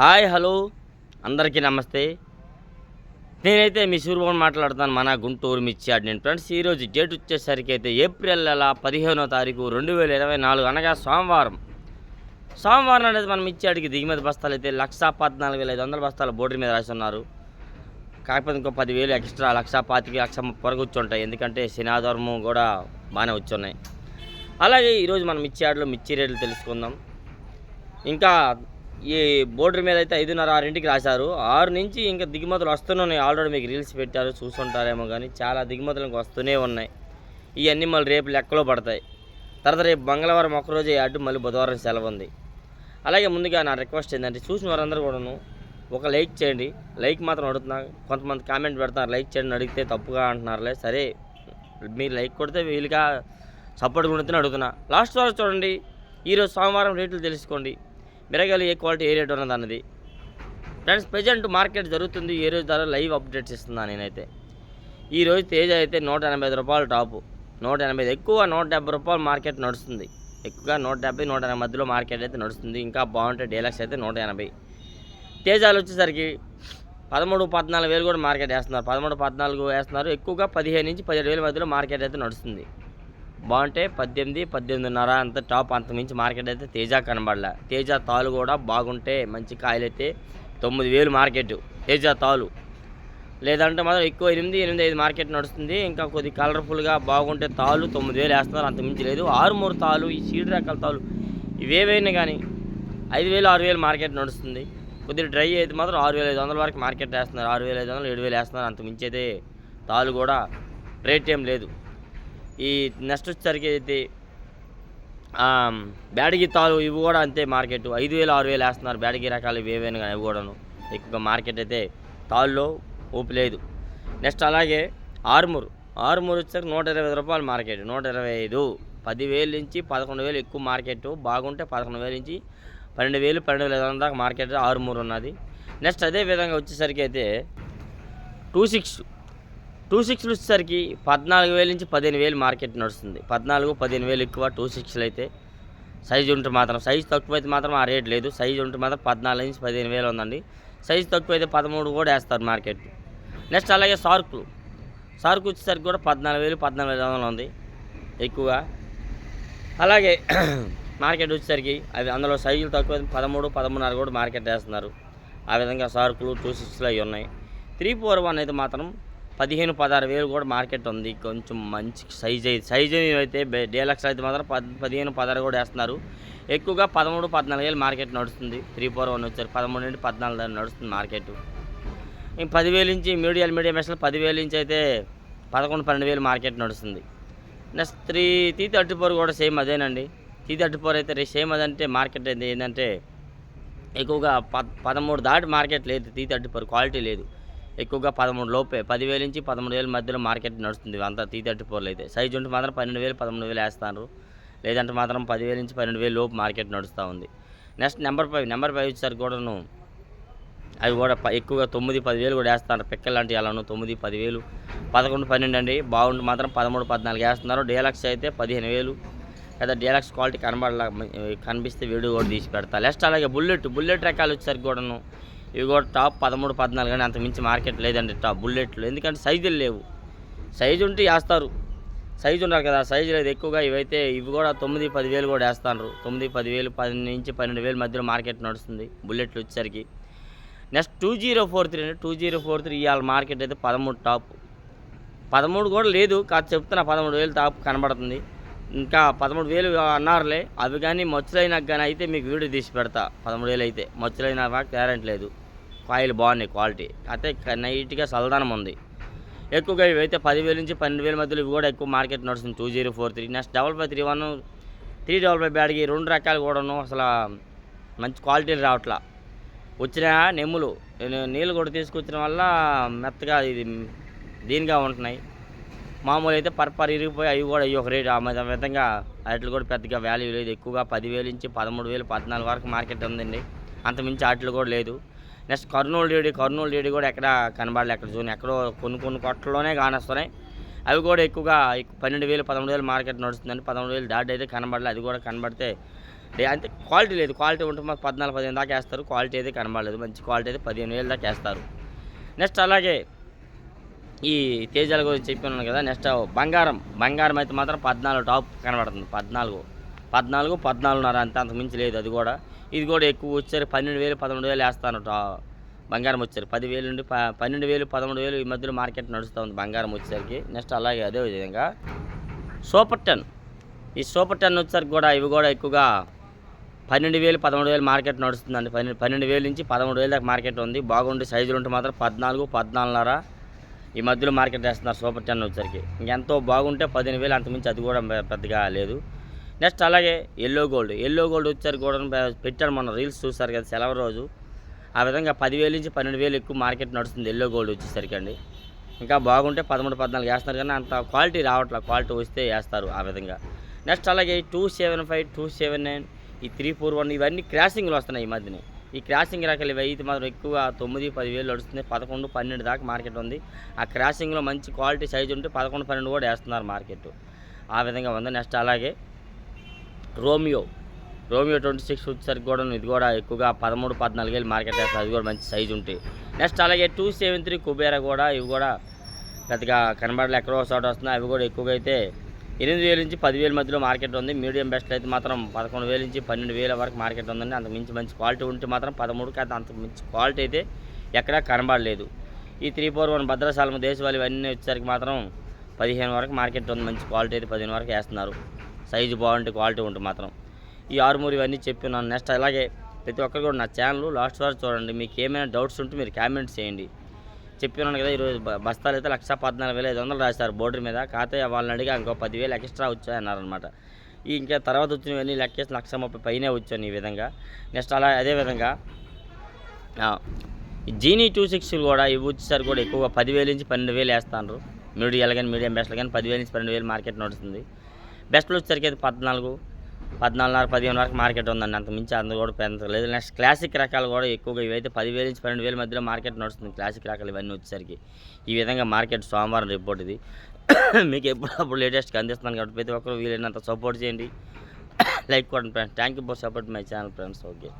Hi hello. అందరికీ నమస్తే. నేనైతే మీ సూర్యభవన్ మాట్లాడుతాను మన గుంటూరు మిర్చి నేను ఫ్రెండ్స్ ఈరోజు డేట్ వచ్చేసరికి అయితే ఏప్రిల్ నెల పదిహేనో తారీఖు రెండు వేల ఇరవై నాలుగు అనగా సోమవారం. సోమవారం అనేది మనం మిర్చి దిగుమతి బస్తాలు అయితే లక్ష పద్నాలుగు వేల ఐదు వందల బస్తాలు బోర్డు మీద రాసి ఉన్నారు కాకపోతే ఇంకో పదివేలు ఎక్స్ట్రా లక్ష పాతికి లక్ష పొరకు వచ్చుంటాయి ఉంటాయి. ఎందుకంటే శనాధర్మం కూడా బాగానే వచ్చి ఉన్నాయి. అలాగే ఈరోజు మనం మిర్చి ఆడలో మిర్చి రేట్లు తెలుసుకుందాం. ఇంకా ఈ బోర్డర్ మీద అయితే ఐదున్నర ఆరింటికి రాశారు. ఆరు నుంచి ఇంకా దిగుమతులు వస్తున్నాయి. ఆల్రెడీ మీకు రీల్స్ పెట్టారు చూసుంటారేమో కానీ చాలా దిగుమతులు ఇంకా వస్తూనే ఉన్నాయి. ఇవన్నీ మళ్ళీ రేపు లెక్కలో పడతాయి. తర్వాత రేపు మంగళవారం ఒకరోజు అడ్డు మళ్ళీ బుధవారం సెలవు ఉంది. అలాగే ముందుగా నా రిక్వెస్ట్ ఏంటంటే చూసిన వారందరూ కూడాను ఒక లైక్ చేయండి. లైక్ మాత్రం అడుగుతున్నా కొంతమంది కామెంట్ పెడతారు లైక్ చేయండి అడిగితే తప్పుగా అంటున్నారులే. సరే మీరు లైక్ కొడితే వీలుగా సపోర్ట్ కొడుతున్నా అడుగుతున్నా. లాస్ట్ వరకు చూడండి. ఈరోజు సోమవారం రేట్లు తెలుసుకోండి. మిరగాయలు ఏ క్వాలిటీ ఏ రేట్ ఉన్నది అన్నది. ఫ్రెండ్స్ ప్రజెంట్ మార్కెట్ జరుగుతుంది ఏ రోజు ధర లైవ్ అప్డేట్స్ ఇస్తున్నాను నేనైతే. ఈ రోజు తేజ అయితే నూట ఎనభై ఐదు రూపాయలు టాపు. నూట ఎనభై ఐదు ఎక్కువ నూట డెబ్బై రూపాయలు మార్కెట్ నడుస్తుంది. ఎక్కువగా నూట డెబ్బై నూట ఎనభై మధ్యలో మార్కెట్ అయితే నడుస్తుంది. ఇంకా బాగుంటే డీలక్స్ అయితే నూట ఎనభై. తేజాలు వచ్చేసరికి పదమూడు పద్నాలుగు వేలు కూడా మార్కెట్ వేస్తున్నారు. పదమూడు పద్నాలుగు వేస్తున్నారు. ఎక్కువగా పదిహేను నుంచి పదిహేడు వేల మధ్యలో మార్కెట్ అయితే నడుస్తుంది. బాగుంటే పద్దెనిమిది పద్దెనిమిదిన్నర అంత టాప్ అంత మించి మార్కెట్ అయితే తేజ కనబడలే. తేజ తాలు కూడా బాగుంటే మంచి కాయలు అయితే తొమ్మిది వేలు మార్కెట్. తేజ తాలు. లేదంటే మాత్రం ఎక్కువ ఎనిమిది ఎనిమిది ఐదు మార్కెట్ నడుస్తుంది. ఇంకా కొద్ది కలర్ఫుల్గా బాగుంటే తాలు తొమ్మిది వేలు వేస్తున్నారు అంత మించి లేదు. ఆరు మూడు తాలు ఈ సీడ్ రకాల తాలు ఇవేవైనా కానీ ఐదు వేలు ఆరు వేలు మార్కెట్ నడుస్తుంది. కొద్దిగా డ్రై అయితే మాత్రం ఆరు వేల ఐదు వందల వరకు మార్కెట్ వేస్తున్నారు. ఆరు వేల ఐదు వందలు ఏడు వేలు వేస్తున్నారు. అంత మించి అయితే తాలు కూడా రేట్ ఏం లేదు. ఈ నెక్స్ట్ వచ్చేసరికి అయితే బ్యాడగి తాలు ఇవి కూడా అంతే మార్కెట్. ఐదు వేలు ఆరు వేలు వేస్తున్నారు. బ్యాడగి రకాలు ఇవి ఏవైనా కానీ ఇవి కూడాను. ఎక్కువగా మార్కెట్ అయితే తాళ్ళలో ఊపి లేదు. నెక్స్ట్ అలాగే ఆరుమూరు. ఆరుమూరు వచ్చేసరికి నూట ఇరవై ఐదు రూపాయలు మార్కెట్. నూట ఇరవై ఐదు. పదివేలు నుంచి పదకొండు వేలు ఎక్కువ మార్కెట్. బాగుంటే పదకొండు వేలు నుంచి పన్నెండు వేలు పన్నెండు వేల ఐదు వందల దాకా మార్కెట్ ఆరుమూరు ఉన్నది. నెక్స్ట్ అదే విధంగా వచ్చేసరికి అయితే టూ సిక్స్ టూ సిక్స్లు వచ్చేసరికి పద్నాలుగు వేల నుంచి పదిహేను వేలు మార్కెట్ నడుస్తుంది. పద్నాలుగు పదిహేను వేలు ఎక్కువ టూ సిక్స్లు అయితే సైజు ఉంటే మాత్రం సైజు తక్కువ అయితే మాత్రం ఆ రేట్ లేదు. సైజు ఉంటే మాత్రం పద్నాలుగు నుంచి పదిహేను వేలు ఉందండి. సైజు తక్కువ అయితే పదమూడు కూడా వేస్తారు మార్కెట్. నెక్స్ట్ అలాగే సార్కులు సార్కు వచ్చేసరికి కూడా పద్నాలుగు వేలు పద్నాలుగు వేల వందలు ఉంది ఎక్కువగా. అలాగే మార్కెట్ వచ్చేసరికి అవి అందులో సైజులు తక్కువ పదమూడు పదమూడున్నర కూడా మార్కెట్ వేస్తున్నారు. ఆ విధంగా సార్కులు టూ సిక్స్లు అవి ఉన్నాయి. త్రీ ఫోర్ వన్ అయితే మాత్రం పదిహేను పదహారు వేలు కూడా మార్కెట్ ఉంది. కొంచెం మంచి సైజ్ అయితే సైజ్ అయితే డీలక్స్ అయితే మాత్రం పద్ పదిహేను పదహారు కూడా వేస్తున్నారు. ఎక్కువగా పదమూడు పద్నాలుగు వేలు మార్కెట్ నడుస్తుంది. త్రీ ఫోర్ వన్ వచ్చారు. పదమూడు నుండి పద్నాలుగు నడుస్తుంది మార్కెట్. ఇంక పదివేలు నుంచి మీడియం మీడియం మెషలు పదివేలు నుంచి అయితే పదకొండు పన్నెండు వేలు మార్కెట్ నడుస్తుంది. Next three T thirty four కూడా సేమ్ అదేనండి. టీ థర్టీ ఫోర్ అయితే సేమ్ అదంటే మార్కెట్ అయితే ఏంటంటే ఎక్కువగా పద్ పదమూడు దాటి మార్కెట్ లేదు. టీ థర్టీ ఫోర్ క్వాలిటీ లేదు. ఎక్కువగా పదమూడు లోపే పదివేల నుంచి పదమూడు వేల మధ్యలో మార్కెట్ నడుస్తుంది అంతా టీ థర్టీ ఫోర్లో అయితే. సైజ్ ఉంటే మాత్రం పన్నెండు వేలు పదమూడు వేలు వేస్తారు. లేదంటే మాత్రం పదివేల నుంచి పన్నెండు వేలు లోపు మార్కెట్ నడుస్తూ ఉంది. Next number five number five వచ్చేసరికి కూడాను అవి కూడా ఎక్కువగా తొమ్మిది పదివేలు కూడా వేస్తున్నారు పిక్కలు లాంటివి అలాను తొమ్మిది పదివేలు పదకొండు పన్నెండు అండి. బాగుండి మాత్రం పదమూడు పద్నాలుగు వేస్తున్నారు. డీలక్స్ అయితే పదిహేను వేలు. లేదా డీలక్స్ క్వాలిటీ కనబడలా కనిపిస్తే వీడియో కూడా తీసి పెడతా. నెక్స్ట్ అలాగే బుల్లెట్ బుల్లెట్ రకాలు వచ్చేసరికి కూడాను ఇవి కూడా టాప్ పదమూడు పద్నాలుగు కానీ అంత మించి మార్కెట్ లేదండి టాప్ బుల్లెట్లు. ఎందుకంటే సైజులు లేవు. సైజు ఉంటే వేస్తారు. సైజు ఉండాలి కదా సైజు లేదు ఎక్కువగా. ఇవైతే ఇవి కూడా తొమ్మిది పదివేలు కూడా వేస్తారు తొమ్మిది పదివేలు పది నుంచి పన్నెండు వేలు మధ్యలో మార్కెట్ నడుస్తుంది బుల్లెట్లు వచ్చేసరికి. Next two zero four three two zero four three ఇవాళ మార్కెట్ అయితే పదమూడు టాప్. పదమూడు కూడా లేదు కాదు చెప్తున్నా పదమూడు వేలు టాప్ కనబడుతుంది. ఇంకా పదమూడు వేలు అన్నారులే. అవి కానీ మచ్చులైనా కానీ అయితే మీకు వీడియో తీసి పెడతా. పదమూడు వేలు అయితే మచ్చులైనా గ్యారెంటీ లేదు. కాయలు బాగున్నాయి క్వాలిటీ అయితే నైట్గా చల్లదనం ఉంది. ఎక్కువగా ఇవైతే పదివేల నుంచి పన్నెండు వేల మధ్యలో ఇవి కూడా ఎక్కువ మార్కెట్ నడుస్తుంది. Two zero four three next double five three one three double five బ్యాడ్కి రెండు రకాలు కూడాను అసలు మంచి క్వాలిటీలు రావట్లా. వచ్చిన నెమ్ములు నేను నీళ్ళు కూడా తీసుకొచ్చిన వల్ల మెత్తగా ఇది దీనిగా ఉంటున్నాయి. మామూలు అయితే పర్పర్ ఇరిగిపోయి అవి కూడా అవి ఒక రేటు. ఆ విధంగా వాటిలో కూడా పెద్దగా వాల్యూ లేదు. ఎక్కువగా పదివేలు నుంచి పదమూడు వేలు పద్నాలుగు వరకు మార్కెట్ ఉందండి. అంతమించి వాటిలో కూడా లేదు. నెక్స్ట్ కర్నూలు రేడి కర్నూలు రేడి కూడా ఎక్కడ కనబడలే ఎక్కడ జోన్. ఎక్కడో కొన్ని కొన్ని కొట్టలోనే కానొస్తున్నాయి. అవి కూడా ఎక్కువగా పన్నెండు వేలు పదమూడు వేలు మార్కెట్ నడుస్తుందండి. పదమూడు వేలు దాటి అయితే కనబడలేదు అది కూడా కనబడితే అంటే క్వాలిటీ లేదు. క్వాలిటీ ఉంటే మాకు పద్నాలుగు పదిహేను దాకా వేస్తారు. క్వాలిటీ అయితే కనబడలేదు. మంచి క్వాలిటీ అయితే పదిహేను వేలు దాకా వేస్తారు. నెక్స్ట్ అలాగే ఈ తేజాల గురించి చెప్పినాను కదా నెక్స్ట్ బంగారం. బంగారం అయితే మాత్రం పద్నాలుగు టాప్ కనబడుతుంది. పద్నాలుగు. పద్నాలుగు పద్నాలుగున్నర అంత అంతకు మించి లేదు అది కూడా. ఇది కూడా ఎక్కువ వచ్చారు పన్నెండు వేలు పదమూడు వేలు వేస్తాను బంగారం వచ్చారు. పదివేలు నుండి ప పన్నెండు వేలు పదమూడు వేలు ఈ మధ్యలో మార్కెట్ నడుస్తూ ఉంది బంగారం వచ్చేసరికి. నెక్స్ట్ అలాగే అదే విధంగా సూపర్ టెన్. ఈ సూపర్ టెన్ వచ్చేసరికి కూడా ఇవి కూడా ఎక్కువగా పన్నెండు వేలు పదమూడు వేలు మార్కెట్ నడుస్తుందండి. పన్నెండు పన్నెండు వేలు నుంచి పదమూడు వేలు దాకా మార్కెట్ ఉంది. బాగుండి సైజులు ఉంటే మాత్రం పద్నాలుగు పద్నాలుగున్నర ఈ మధ్యలో మార్కెట్ వేస్తున్నారు సూపర్ టెన్ వచ్చరికి ఇంకెంతో బాగుంటే పదిహేను వేలు అంతమించి అది కూడా పెద్దగా లేదు. నెక్స్ట్ అలాగే ఎల్లో గోల్డ్. ఎల్లో గోల్డ్ వచ్చారు కూడా పెట్టాను పెట్టారు రీల్స్ చూసారు కదా సెలవు రోజు. ఆ విధంగా పదివేలు నుంచి పన్నెండు వేలు ఎక్కువ మార్కెట్ నడుస్తుంది ఎల్లో గోల్డ్ వచ్చేసరికి అండి. ఇంకా బాగుంటే పదమూడు పద్నాలుగు వేస్తున్నారు కానీ అంత క్వాలిటీ రావట్లేదు క్వాలిటీ వస్తే వేస్తారు ఆ విధంగా. నెక్స్ట్ అలాగే two seven five two seven nine ఈ త్రీ ఫోర్ వన్ ఇవన్నీ క్రాసింగ్లు వస్తున్నాయి ఈ మధ్యనే. ఈ క్రాసింగ్ రకాల ఇవి అయితే మాత్రం ఎక్కువ తొమ్మిది పదివేలు నడుస్తుంది. పదకొండు పన్నెండు దాకా మార్కెట్ ఉంది. ఆ క్రాసింగ్లో మంచి క్వాలిటీ సైజు ఉంటే పదకొండు పన్నెండు కూడా వేస్తున్నారు మార్కెట్. ఆ విధంగా ఉంది. నెక్స్ట్ అలాగే రోమియో. రోమియో ట్వంటీ సిక్స్ వచ్చేసరికి కూడా ఇది కూడా ఎక్కువగా పదమూడు పద్నాలుగు వేలు మార్కెట్ వేస్తారు అది కూడా మంచి సైజు ఉంటాయి నెక్స్ట్ అలాగే టూ సెవెన్ త్రీ కుబేరా కూడా ఇవి కూడా పెద్దగా కనబడలే. ఎక్కడో చోట వస్తున్నాయి. అవి కూడా ఎక్కువగా అయితే ఎనిమిది వేల నుంచి పదివేల మధ్యలో మార్కెట్ ఉంది. మీడియం బెస్ట్ అయితే మాత్రం పదకొండు వేల నుంచి పన్నెండు వేల వరకు మార్కెట్ ఉందండి. అంత మించి మంచి క్వాలిటీ ఉంటే మాత్రం పదమూడుకి అది అంత మంచి క్వాలిటీ అయితే ఎక్కడా కనబడలేదు. ఈ త్రీ ఫోర్ వన్ భద్రశాలం దేశవాళి ఇవన్నీ వచ్చేసరికి మాత్రం పదిహేను వరకు మార్కెట్ ఉంది. మంచి క్వాలిటీ అయితే పదిహేను వరకు వేస్తున్నారు. సైజు బాగుంటే క్వాలిటీ ఉంటుంది మాత్రం. ఈ ఆరుమూరు ఇవన్నీ చెప్పినాను నెక్స్ట్ అలాగే ప్రతి ఒక్కరు కూడా నా ఛానల్ లాస్ట్ వరకు చూడండి. మీకు ఏమైనా డౌట్స్ ఉంటే మీరు కామెంట్స్ చేయండి. చెప్పినాను కదా ఈరోజు బస్తాలు అయితే లక్ష పద్నాలుగు వేల ఐదు వందలు రాశారు బోర్డు మీద. కాకపోతే వాళ్ళని అడిగా ఇంకో పదివేలు ఎక్స్ట్రా వచ్చాయన్నారనమాట ఈ ఇంకా తర్వాత వచ్చినవన్నీ లెక్కేసి లక్ష ముప్పై పైనే వచ్చాను ఈ విధంగా. నెక్స్ట్ అలా అదే విధంగా జీనీ టూ సిక్స్ కూడా ఇవి వచ్చేసరికి కూడా ఎక్కువగా పదివేలు నుంచి పన్నెండు వేలు వేస్తాను మీడియాలు కానీ మీడియం బెస్ట్లు కానీ పదివేలు నుంచి పన్నెండు వేలు మార్కెట్ నడుస్తుంది. బెస్ట్లు వచ్చేసరికి అయితే పద్నాలుగు పద్నాలుగున్నర పదిహేను వరకు మార్కెట్ ఉందండి. అంత మించి అందు కూడా పెంచలేదు నెక్స్ట్ క్లాసిక్ రకాలు కూడా ఎక్కువగా ఇవైతే పదివేల నుంచి పన్నెండు వేల మధ్యలో మార్కెట్ నడుస్తుంది. క్లాసిక్ రకాలు ఇవన్నీ వచ్చేసరికి. ఈ విధంగా మార్కెట్ సోమవారం రిపోర్ట్ ఇది. మీకు ఎప్పుడప్పుడు లేటెస్ట్గా అందిస్తున్నాను కాబట్టి ప్రతి ఒక్కరు వీలైనంత సపోర్ట్ చేయండి. లైక్ కొట్టండి friends. Thank you for support my channel friends. Okay.